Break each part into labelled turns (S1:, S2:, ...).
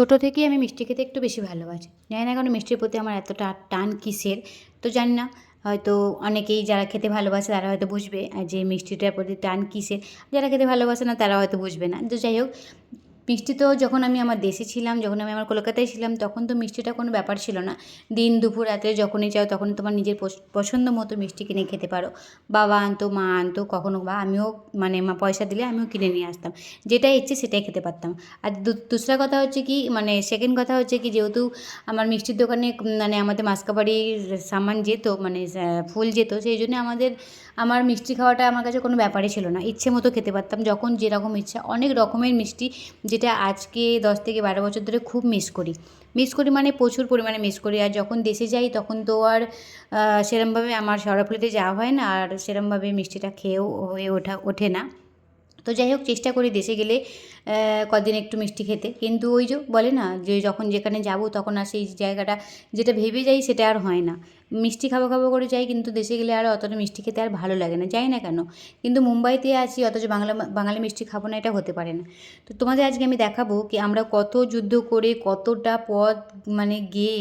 S1: ছোটো থেকেই আমি মিষ্টি খেতে একটু বেশি ভালোবাসি। জানি না কেন মিষ্টির প্রতি আমার এতটা টান কিসের, তো জানি না। হয়তো অনেকেই যারা খেতে ভালোবাসে তারা হয়তো বুঝবে আর যে মিষ্টিটার প্রতি টান কিসের। যারা খেতে ভালোবাসে না তারা হয়তো বুঝবে না। তো যাই হোক মিষ্টি তো যখন আমি আমার দেশে ছিলাম, যখন আমি আমার কলকাতায় ছিলাম, তখন তো মিষ্টিটা কোনো ব্যাপার ছিল না। দিন দুপুর রাতে যখনই চাও তখন তোমার নিজের পছন্দ মতো মিষ্টি কিনে খেতে পারো। বাবা আনতো, মা আনতো, কখনো বা আমিও মানে মা পয়সা দিলে আমিও কিনে নিয়ে আসতাম। যেটাই ইচ্ছে সেটাই খেতে পারতাম। আর দুসরা কথা হচ্ছে কি মানে সেকেন্ড কথা হচ্ছে কি, যেহেতু আমার মিষ্টির দোকানে মানে আমাদের মাসকাবাড়ির সামান যেত মানে ফুল যেত, সেই জন্য আমাদের, আমার মিষ্টি খাওয়াটা আমার কাছে কোনো ব্যাপারই ছিল না। ইচ্ছে মতো খেতে পারতাম। যখন যেরকম ইচ্ছা, অনেক রকমের মিষ্টি যেটা আজকে দশ থেকে বারো বছর ধরে খুব মিস করি। মিস করি মানে প্রচুর পরিমাণে মিস করি। আর যখন দেশে যাই, তখন তো আর সেরমভাবে আমার শহরফুলিতে যাওয়া হয় না। আর সেরমভাবে মিষ্টিটা খেয়েও হয়ে ওঠা, ওঠে না। তো যাই হোক, চেষ্টা করি দেশে গেলে কদিন একটু মিষ্টি খেতে। কিন্তু ওই যে বলে না, যে যখন যেখানে যাব তখন আর সেই জায়গাটা, যেটা ভেবে যাই সেটা আর হয় না। মিষ্টি খাব খাব করে যাই, কিন্তু দেশে গেলে আর অতটা মিষ্টি খেতে আর ভালো লাগে না, যাই না কেন? কিন্তু মুম্বাইতে আছি, অথচ বাংলা, বাঙালি মিষ্টি খাব না, এটা হতে পারে না। তো তোমাদের আজকে আমি দেখাবো কি আমরা কত যুদ্ধ করে কতটা পথ মানে গিয়ে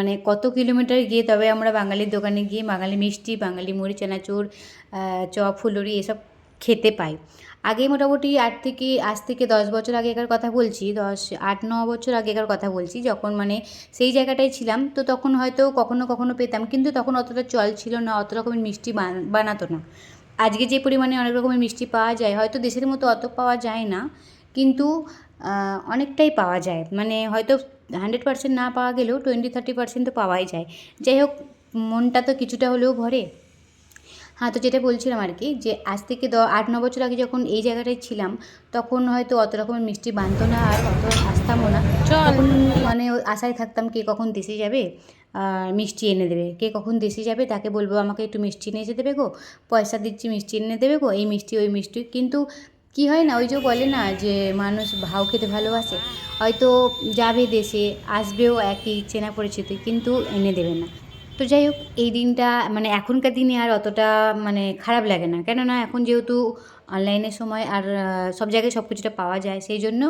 S1: মানে কত কিলোমিটার গিয়ে তবে আমরা বাঙালির দোকানে গিয়ে বাঙালি মিষ্টি, বাঙালি মুড়ি, চানাচুর চপ, ফুলুরি এসব খেতে পাই। আগে মোটামুটি আট থেকে, আজ থেকে দশ বছর আগেকার কথা বলছি, দশ, আট, ন বছর আগেকার কথা বলছি, যখন মানে সেই জায়গাটায় ছিলাম, তো তখন হয়তো কখনো কখনো পেতাম, কিন্তু তখন অতটা চল ছিল না, অত রকমের মিষ্টি বান- বানাতো না। আজকে যে পরিমাণে অনেক রকমের মিষ্টি পাওয়া যায়, হয়তো দেশের মতো অত পাওয়া যায় না, কিন্তু অনেকটাই পাওয়া যায়। মানে হয়তো হান্ড্রেড পার্সেন্ট না পাওয়া গেলেও টোয়েন্টি থার্টি পার্সেন্ট তো পাওয়াই যায়। যাই হোক, মনটা তো কিছুটা হলেও ভরে। হ্যাঁ তো যেটা বলছিলাম আর কি যে আজ থেকে দ আট ন বছর আগে যখন এই জায়গাটায় ছিলাম তখন হয়তো অত রকমের মিষ্টি বানতো না আর অত আসতামও না। তখন মানে আশায় থাকতাম কে কখন দেশে যাবে আর মিষ্টি এনে দেবে। কে কখন দেশে যাবে তাকে বলব আমাকে একটু মিষ্টি এনে যেতে দেবে গো পয়সা দিচ্ছি মিষ্টি এনে দেবে গো এই মিষ্টি ওই মিষ্টি। কিন্তু কি হয় না ওই যে বলে না যে মানুষ ভাও খেতে ভালোবাসে। হয়তো যাবে দেশে আসবেও একই চেনা পরিচিত কিন্তু এনে দেবে না। তো যাই হোক, এই দিনটা মানে এখনকার দিনে আর অতটা মানে খারাপ লাগে না। কেননা এখন যেহেতু অনলাইনের সময় আর সব জায়গায় সব কিছুটা পাওয়া যায়। সেই জন্য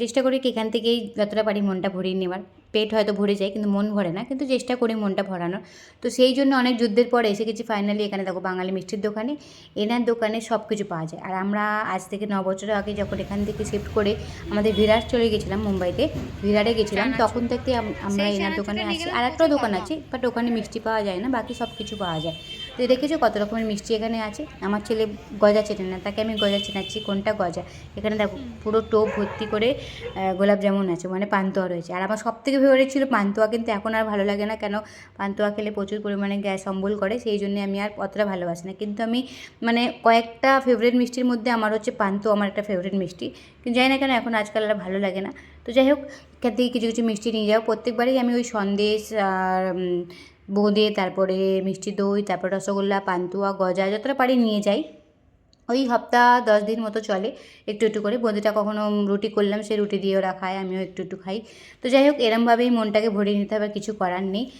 S1: চেষ্টা করি কি এখান থেকেই যতটা পারি মনটা ভরিয়ে নেওয়ার। পেট হয়তো ভরে যায় কিন্তু মন ভরে না কিন্তু চেষ্টা করি মনটা ভরানোর। তো সেই জন্য অনেক যুদ্ধের পরে এসে গেছি ফাইনালি এখানে দেখো বাঙালি মিষ্টির দোকানে। এনার দোকানে সব কিছু পাওয়া যায়। আর আমরা আজ থেকে ন বছর আগে যখন এখান থেকে শিফট করে আমাদের বিরাট চলে গেছিলাম মুম্বাইতে। বিরাটে গেছিলাম তখন থেকে আমরা এনার দোকানে আসি। আর একটা দোকান আছে বাট ওখানে মিষ্টি পাওয়া যায় না বাকি সব কিছু পাওয়া যায়। তো দেখেছ কত রকমের মিষ্টি এখানে আছে? আমার ছেলে গজা চেনে না, তাকে আমি গজা চেনাচ্ছি, কোনটা গজা? এখানে দেখো, পুরো টোপ ভর্তি করে গোলাপ জামুন আছে মানে পান্তুয়া রয়েছে। আর আমার সব থেকে ফেভারিট ছিল পান্তুয়া, কিন্তু এখন আর ভালো লাগে না, কেন? পান্তুয়া খেলে প্রচুর পরিমাণে গ্যাস অম্বল করে, সেই জন্য আমি আর অতটা ভালোবাসি না। কিন্তু আমি মানে কয়েকটা ফেভারিট মিষ্টির মধ্যে আমার হচ্ছে পান্তুয়া, আমার একটা ফেভারিট মিষ্টি। কিন্তু জানি না কেন, এখন আজকাল আর ভালো লাগে না। তো যাই হোক, এখান থেকে কিছু কিছু মিষ্টি নিয়ে যাও। প্রত্যেকবারই আমি ওই সন্দেশ আর বোঁদে তারপরে মিষ্টি দই, তারপর রসগোল্লা, পান্তুয়া, গজা যতটা পারি নিয়ে যাই। ওই সপ্তাহ দশ দিন মতো চলে। একটু একটু করে। বোঁদেটা কখনো রুটি করলাম, সে রুটি দিয়ে ওরা খায়, আমিও একটু একটু খাই। তো যাই হোক, এরমভাবেই মনটাকে ভরিয়ে নিতে হবে কিছু করার নেই।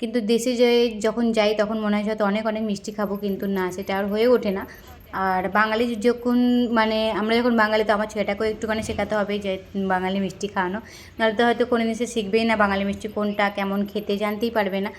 S1: কিন্তু দেশে যে যখন যাই, তখন মনে হয় হয়তো অনেক অনেক মিষ্টি খাব, কিন্তু না, সেটা আর হয়ে ওঠে না। আর বাঙালি যখন মানে আমরা যখন বাঙালি, তো আমার ছেলেটাকেও একটুখানি শেখাতে হবে যে বাঙালি মিষ্টি খাওয়ানো। নাহলে তো হয়তো কোনো দিন সে শিখবেই না বাঙালি মিষ্টি কোনটা, কেমন খেতে, জানতেই পারবে না।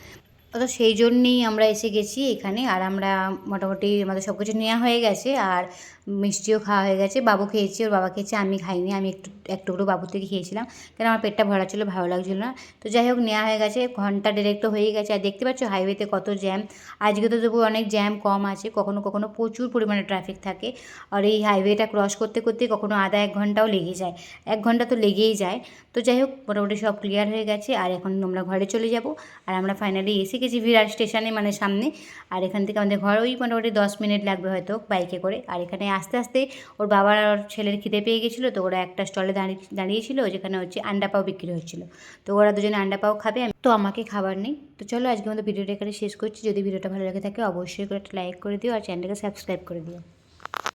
S1: তো সেই জন্যেই আমরা এসে গেছি এখানে। আর আমরা মোটামুটি আমাদের সব কিছু নেওয়া হয়ে গেছে। আর মিষ্টিও খাওয়া হয়ে গেছে, বাবু খেয়েছে, ওর বাবা খেয়েছে, আমি খাইনি, আমি একটু এক টুকরো বাবু থেকে খেয়েছিলাম। কারণ আমার পেটটা ভরা ছিল, ভালো লাগছিল না। তো যাই হোক নেওয়া হয়ে গেছে, ঘণ্টা ডিরেক্টও হয়ে গেছে। আর দেখতে পাচ্ছ হাইওয়েতে কত জ্যাম আজকে তো তবু অনেক জ্যাম কম আছে, কখনো কখনো প্রচুর পরিমাণে ট্রাফিক থাকে। আর এই হাইওয়েটা ক্রস করতে করতে কখনো আধা এক ঘন্টাও লেগে যায়। এক ঘণ্টা তো লেগেই যায়। তো যাই হোক, মোটামুটি সব ক্লিয়ার হয়ে গেছে। আর এখন আমরা ঘরে চলে যাব। আর আমরা ফাইনালি এসে গেছি বিরাট স্টেশনে মানে সামনে। আর এখান থেকে আমাদের ঘর ওই মোটামুটি দশ মিনিট লাগবে হয়তো বাইকে করে। আর এখানে আস্তে আস্তে ওর বাবার আর ছেলের খিদে পেয়ে গেছিল, তো ওরা একটা স্টলে দাঁড়িয়ে, দাঁড়িয়েছিল, যেখানে হচ্ছে আন্ডা পাও বিক্রি হচ্ছিল। তো ওরা দুজনে আন্ডা পাও খাবে তো আমাকে খাবার নেই। তো চলো আজকে আমাদের ভিডিওটা এখানে শেষ করছি। যদি ভিডিওটা ভালো লাগে থাকে, অবশ্যই করে একটা লাইক করে দিও আর চ্যানেলটাকে সাবস্ক্রাইব করে দিও।